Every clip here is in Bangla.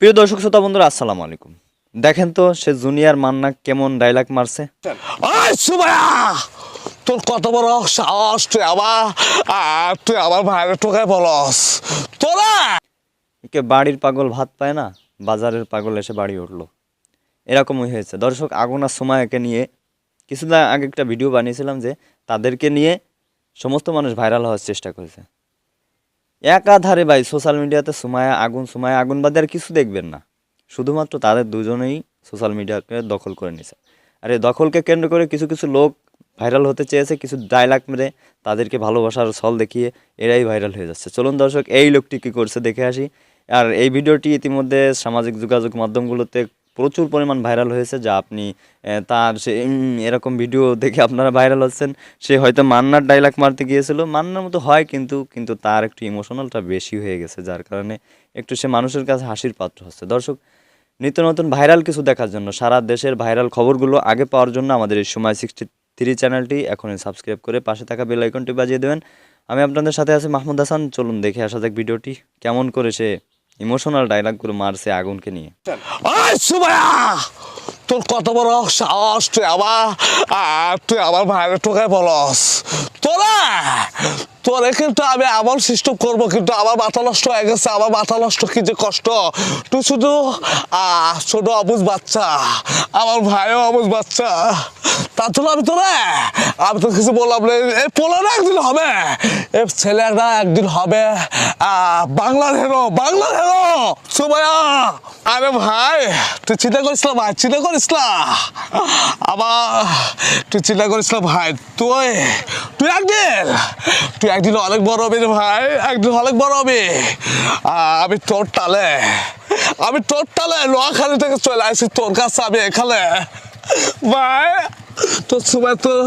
প্রিয় দর্শক শ্রোতা বন্ধুরা আসসালামু আলাইকুম। দেখেন তো সে জুনিয়র মান্না কেমন ডায়লগ মারছে। তোর কত বড় সাহস তুই আবার তুই আমার ভাইয়ের টোকায় বলস। তোরা! একে বাড়ির পাগল ভাত পায় না বাজারের পাগল এসে বাড়ি উঠল। এরকমই হয়েছে। দর্শক আগুন সুমায়াকে নিয়ে কিছুদিন আগে একটা ভিডিও বানিয়েছিলাম যে তাদেরকে নিয়ে সমস্ত মানুষ ভাইরাল হওয়ার চেষ্টা করেছে। একাধারে ভাই সোশ্যাল মিডিয়াতে সুমায়া, আগুন সুমায়া, আগুন বাদে আর কিছু দেখবেন না। শুধুমাত্র তাদের দুজনেই সোশ্যাল মিডিয়াকে দখল করে নিছে। আর এই দখলকে কেন্দ্র করে কিছু কিছু লোক ভাইরাল হতে চেয়েছে, কিছু ডায়লগ মেরে তাদেরকে ভালোবাসার ছল দেখিয়ে এরাই ভাইরাল হয়ে যাচ্ছে। চলুন দর্শক, এই লোকটি কী করছে দেখে আসি। আর এই ভিডিওটি ইতিমধ্যে সামাজিক যোগাযোগ মাধ্যমগুলোতে প্রচুর পরিমাণ ভাইরাল হয়েছে যা আপনি তার সে এরকম ভিডিও দেখে আপনারা ভাইরাল হচ্ছেন। সে হয়তো মান্নার ডায়লগ মারতে গিয়েছিল। মান্নার মতো হয় কিন্তু কিন্তু তার একটু ইমোশনালটা বেশি হয়ে গেছে, যার কারণে একটু সে মানুষের কাছে হাসির পাত্র হচ্ছে। দর্শক, নিত্য নতুন ভাইরাল কিছু দেখার জন্য সারা দেশের ভাইরাল খবরগুলো আগে পাওয়ার জন্য আমাদের এই সময় সিক্সটি থ্রি চ্যানেলটি এখনই সাবস্ক্রাইব করে পাশে থাকা বেল আইকনটি বাজিয়ে দেবেন। আমি আপনাদের সাথে আছি মাহমুদ হাসান। চলুন দেখে আসা যাক ভিডিওটি কেমন করে সে ইমোশনাল ডায়লগগুলো মারছে আগুনকে নিয়ে। তোর কত বড় সাহস, তুই আবার তুই আমার ভাইয়ের টোকায় বলস। তোরা! তোরে কিন্তু আমি এমন সিস্টেম করব, কিন্তু আমার মাথা নষ্ট হয়ে গেছে, আমার মাথা নষ্ট, কি যে কষ্ট। তুই শুধু ছোট অবুজ বাচ্চা, আমার ভাইও অবুজ বাচ্চা। তার জন্য আমি তোরা, আমি তো কিছু বললাম না এই পোলাটা একদিন হবে। এ ছেলেটা একদিন হবে। বাংলার হেরো বাংলার হেরো সুমায়া আরে ভাই, তুই চিন্তা করিস না ভাই, চিন্তা করিস না। আবার তুই চিন্তা করিস না ভাই, তুই তুই একদিন তুই একদিন অনেক বড় হবে রে ভাই একদিন অনেক বড় হবে। আমি তোর টালে আমি তোর টালে নোয়াখালী থেকে চলে আসি তোর কাছে আমি এখানে। ভাই তোর সুমাই তোর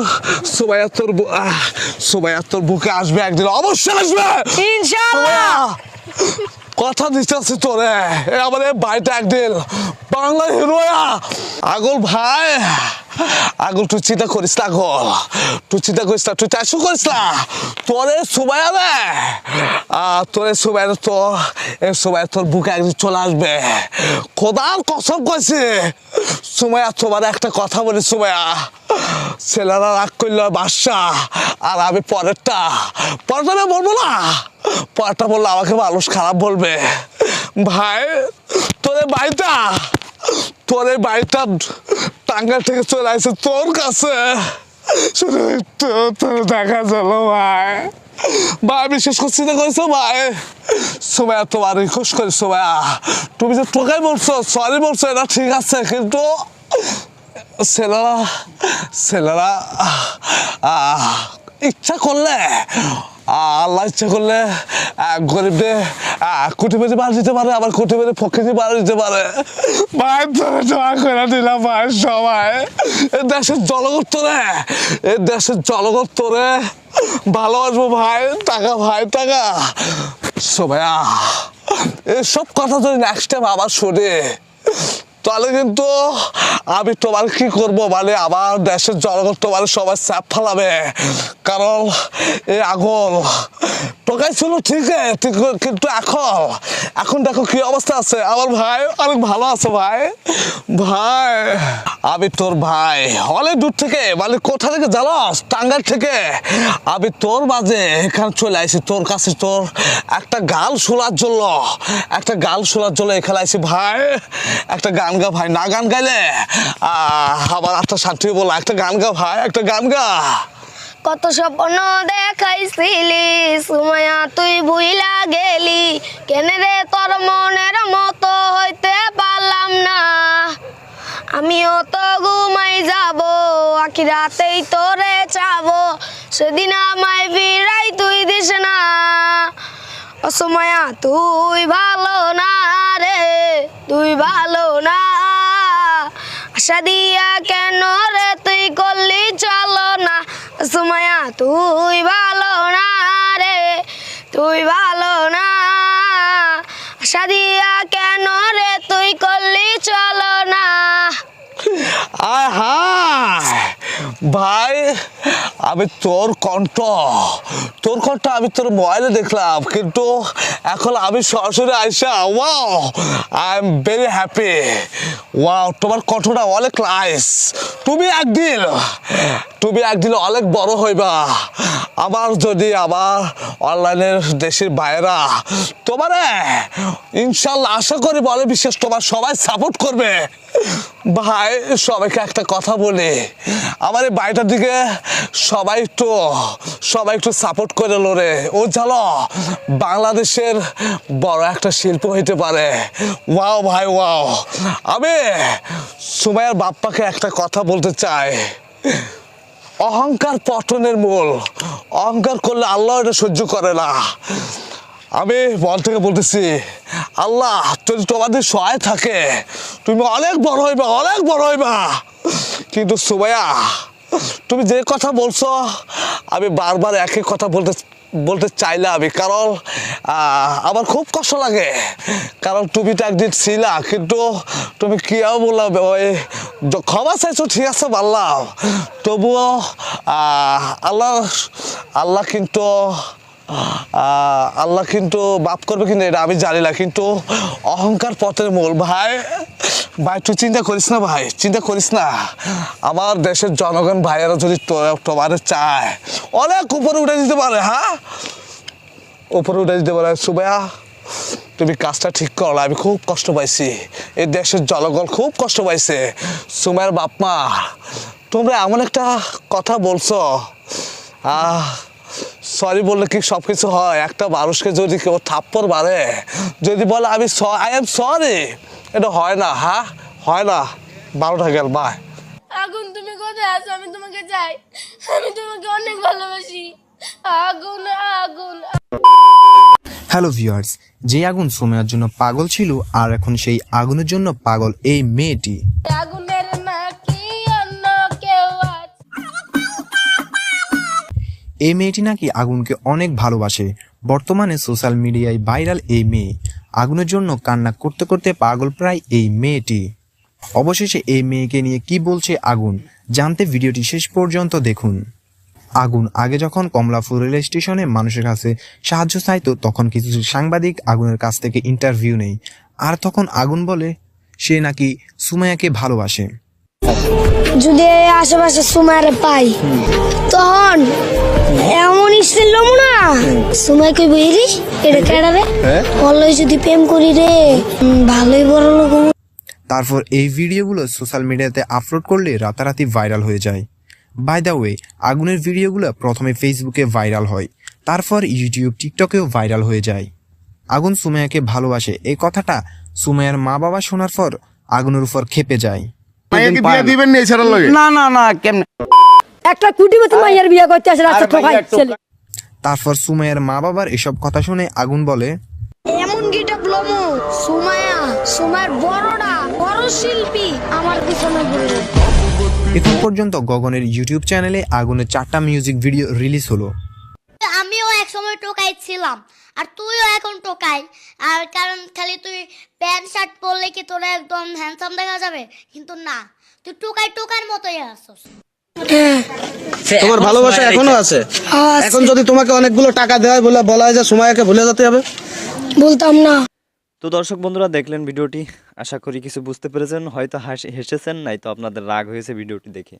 সুমাইয়া তোর আহ, তোর বুকে আসবে একদিন অবশ্যই আসবে। ইনশাআল্লাহ। কথা দিতেছি তোরে এ আমার ভাইটা একদিন বাংলা হিরোয়া। আগল ভাই। আগল তুই চিন্তা করিস না আগল তুই চিন্তা করিস না, তুই চাইশো করিস না। তোরে সুবাই আহ তোরে সুবাই এই সুবাই তোর বুকে একদিন চলে আসবে। খোদার কসম কইছে। সুমাইয়া, তোমার একটা কথা বলি সুমাইয়া। ছেলেরা রাগ করল বাদশা, আর আমি পরেরটা। পরেরটা বলব না। পরেরটা বললে আমাকে মানুষ খারাপ বলবে। ভাই, তোর বাড়িটা তোর বাড়িটা টাঙ্গাল থেকে চলে আসছে তোর কাছে। শুধু তোর দেখা চলো ভাই। ভাই বিশেষ করছি না করেছ ভাই। সোমায়া তোমার রিকোয়েস্ট করি সোমায়া তুমি যে টোকাই বলছো সরি বলছো, এটা ঠিক আছে, কিন্তু ছেলেরা ছেলেরা ইচ্ছা করলে আল্লাহ ইচ্ছা করলে গরিবদের কোটিপতি বাড়ি দিতে পারে, আবার কোটিপতি ফকিরি বাড়ি দিতে পারে। ভাই, তোরে দোয়া করে দিলাম ভাই, সবাই। এ দেশের জনগণ তোরে এ দেশের জনগণ তোরে ভালোবাসবো ভাই, টাকা ভাই, টাকা। সবাই এসব কথা যদি নেক্সট টাইম আবার শোনে, তাহলে কিন্তু আমি তোমার কি করব মানে আমার দেশের জনগণ তোমার সবাই চাপ ফেলাবে। কারণ আগুন। টোকাই ছিল ঠিক, কিন্তু এখন এখন দেখো কি অবস্থা আছে। আমার ভাই অনেক ভালো আছে ভাই। ভাই, আমি তোর ভাই। অনেক দূর থেকে মানে কোথা থেকে জানাস টাঙ্গার থেকে। আমি তোর মাঝে এখানে চলে আসি তোর কাছে তোর একটা গান শোনার জন্য। একটা গান শোনার জন্য এখানে আসি ভাই। একটা গান গা ভাই, না গান গাইলে আবার একটা শান্তি বলো একটা গান গা ভাই, একটা গান গা। কত স্বপ্ন দেখাইছিলি সুমায়া তুই ভুইলা গেলি। কেন রে তোর মনের মতো হইতে পারলাম না। আমিও তো ঘুমাই যাব, আখি রাতেই তোরে চাবো। সেদিন আমায় বিড়াই তুই দিস না। অসময়া তুই ভালো না রে, তুই ভালো না। আশা দিয়া কেন রে তুই করলি চলো না সুমায়া তুই ভালো না রে, তুই ভালো না। আশা দিয়া কেন রে তুই করলি চলো না? আয় হায়। ভাই, আমি তোর কণ্ঠ তোর কণ্ঠ আমি তোর মোবাইলে দেখলাম, কিন্তু এখন আমি সরাসরি আইসা wow I am very happy wow তোমার কণ্ঠটা অনেক নাইস তুমি একদিন তুমি একদিন অনেক বড় হইবা। আবার যদি আবার অনলাইনের দেশের বাইরা তোমারে, ইনশাল্লাহ আশা করি বলে বিশেষ তোমার সবাই সাপোর্ট করবে। ভাই, সবাইকে একটা কথা বলি। আমার এই বাড়িটার দিকে সবাই একটু সবাই একটু সাপোর্ট করে লোরে ও জানো বাংলাদেশের বড় একটা শিল্প হইতে পারে। ওয়াও ভাই, ওয়াও। আমি সুমাইয়ার বাপ্পাকে একটা কথা বলতে চাই। অহংকার পতনের মূল। অহংকার করলে আল্লাহ এটা সহ্য করে না। আমি মন থেকে বলতেছি, আল্লাহ, যদি তোমাদের সহায় থাকে, তুমি অনেক বড় হইবা, অনেক বড় হইবা। কিন্তু সুবাইয়া তুমি যে কথা বলছো, আমি বারবার একই কথা বলতে বলতে চাইলাম আমি, কারণ আমার খুব কষ্ট লাগে। কারণ তুমি তো একদিন ছিলা, কিন্তু তুমি কি আর বললাম ওই ক্ষমা চাইছো, ঠিক আছে বললাম তবুও আল্লাহ আল্লাহ কিন্তু আল্লাহ কিন্তু বাপ করবে কিন্তু এটা আমি জানি না, কিন্তু অহংকার পথের মূল। ভাই ভাই, তুই চিন্তা করিস না ভাই, চিন্তা করিস না। আমার দেশের জনগণ ভাইয়েরা যদি তোমারে চায়, অনেক উপরে উঠে দিতে পারে হ্যাঁ? উপরে উঠে দিতে পারে। সুবাইয়া তুমি কাজটা ঠিক করো আমি খুব কষ্ট পাইছি। এই দেশের জনগণ খুব কষ্ট পাইছে। সুমাইয়ের বাপমা তোমরা এমন একটা কথা বলছো, আহ সরি বললে কি সব কিছু হয়? একটা মানুষকে যদি কেউ থাপ্পড় মারে যদি বলে আমি আই এম সরি এটা হয় না হ্যাঁ? হয় না। বারোটা গেল বাই আগুন তুমি কোথায় আছো? আমি তোমাকে চাই। আমি তোমাকে অনেক ভালোবাসি। আগুন আগুন হ্যালো ভিউয়ার্স যে আগুন সোমেয়ার জন্য পাগল ছিল আর এখন সেই আগুনের জন্য পাগল এই মেয়েটি। আগুনের এই মেয়েটি নাকি আগুনকে অনেক ভালোবাসে। বর্তমানে সোশ্যাল মিডিয়ায় ভাইরাল এই মেয়ে। আগুনের জন্য কান্না করতে করতে পাগল প্রায় এই মেয়েটি। অবশেষে এই মেয়েকে নিয়ে কি বলছে আগুন, জানতে ভিডিওটি শেষ পর্যন্ত দেখুন। আগুন আগে যখন কমলাপুর রেল স্টেশনে মানুষের কাছে সাহায্য চাইতো, তখন কিছু সাংবাদিক আগুনের কাছ থেকে ইন্টারভিউ নেই আর তখন আগুন বলে, সে নাকি সুমাইয়াকে ভালোবাসে। যদি এই আশেপাশে সুমার পাই তখন এমন লমু না। সুমাই কই বইরি এটা কেডা রে অল্লই যদি প্রেম করি রে ভালোই বড় লোক তারপর এই ভিডিওগুলো সোশ্যাল মিডিয়াতে আপলোড করলে রাতারাতি ভাইরাল হয়ে যায়। বাই দ্য ওয়ে আগুনের ভিডিওগুলো প্রথমে ফেসবুকে ভাইরাল হয় তারপর ইউটিউব টিকটকেও ভাইরাল হয়ে যায়। আগুন সুমাইয়াকে ভালোবাসে এই কথাটা সুমাইয়ার মা বাবা শোনার পর আগুনের উপর খেপে যায়। দিবেন নি এছাড়ার লগে? না না না কেমনে? একটা কুটিপতি মাইয়ের বিয়ে করতে আসে রাস্তা ঠকাই ছেলে। তারপর সুমাইয়ার মা বাবার এসব কথা শুনে আগুন বলে। এমন গিটা ব্লমু সুমায়া সুমার বড়টা বড় শিল্পী আমার পিছনে ঘুরে এখন পর্যন্ত গগনের ইউটিউব চ্যানেলে আগুনের চারটা মিউজিক ভিডিও রিলিজ হলো। আমিও একসময় টোকাই ছিলাম আর তুইও এখন টোকাই। আর কারণ খালি তুই প্যান্ট শার্ট পরলে কি তোরা একদম হ্যান্ডসাম দেখা যাবে? কিন্তু না তুই টোকাই টোকার মতোই আসছিস তোমার ভালোবাসা এখনও আছে। এখন যদি তোমাকে অনেকগুলো টাকা দেওয়া বলে বলা হয় যে সময়কে ভুলে যেতে হবে। বলতাম না। তো দর্শক বন্ধুরা দেখলেন ভিডিওটি। আশা করি কিছু বুঝতে পেরেছেন। হয়তো হাসি হেসেছেন নাই তো আপনাদের রাগ হয়েছে ভিডিওটি দেখে।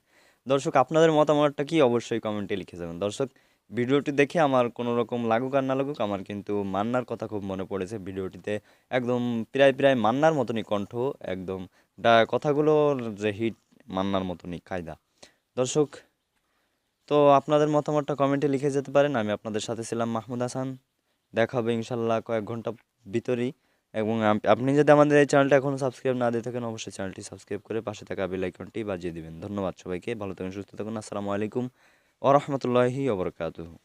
দর্শক আপনাদের মতামতটা কি? অবশ্যই কমেন্টে লিখে যাবেন। দর্শক ভিডিওটি দেখে আমার কোনো রকম লাগুক আর না লাগুক, আমার কিন্তু মান্নার কথা খুব মনে পড়েছে ভিডিওটিতে। একদম প্রায় প্রায় মান্নার মতনই কণ্ঠ, একদম ডা কথাগুলোর যে হিট, মান্নার মতনই কায়দা। দর্শক, তো আপনাদের মতামতটা কমেন্টে লিখে যেতে পারেন, আমি আপনাদের সাথে ছিলাম মাহমুদ হাসান। দেখা হবে ইনশাল্লাহ কয়েক ঘণ্টা ভিতরেই। এবং আপনি যদি আমাদের এই চ্যানেলটা এখনও সাবস্ক্রাইব না দিয়ে থাকেন, অবশ্যই চ্যানেলটি সাবস্ক্রাইব করে পাশে থাকা বেল আইকনটি বাজিয়ে দিবেন। ধন্যবাদ সবাইকে, ভালো থাকুন, সুস্থ থাকুন, আসসালামু আলাইকুম। ওরহমতুল্লাহি ওবরকাতুহ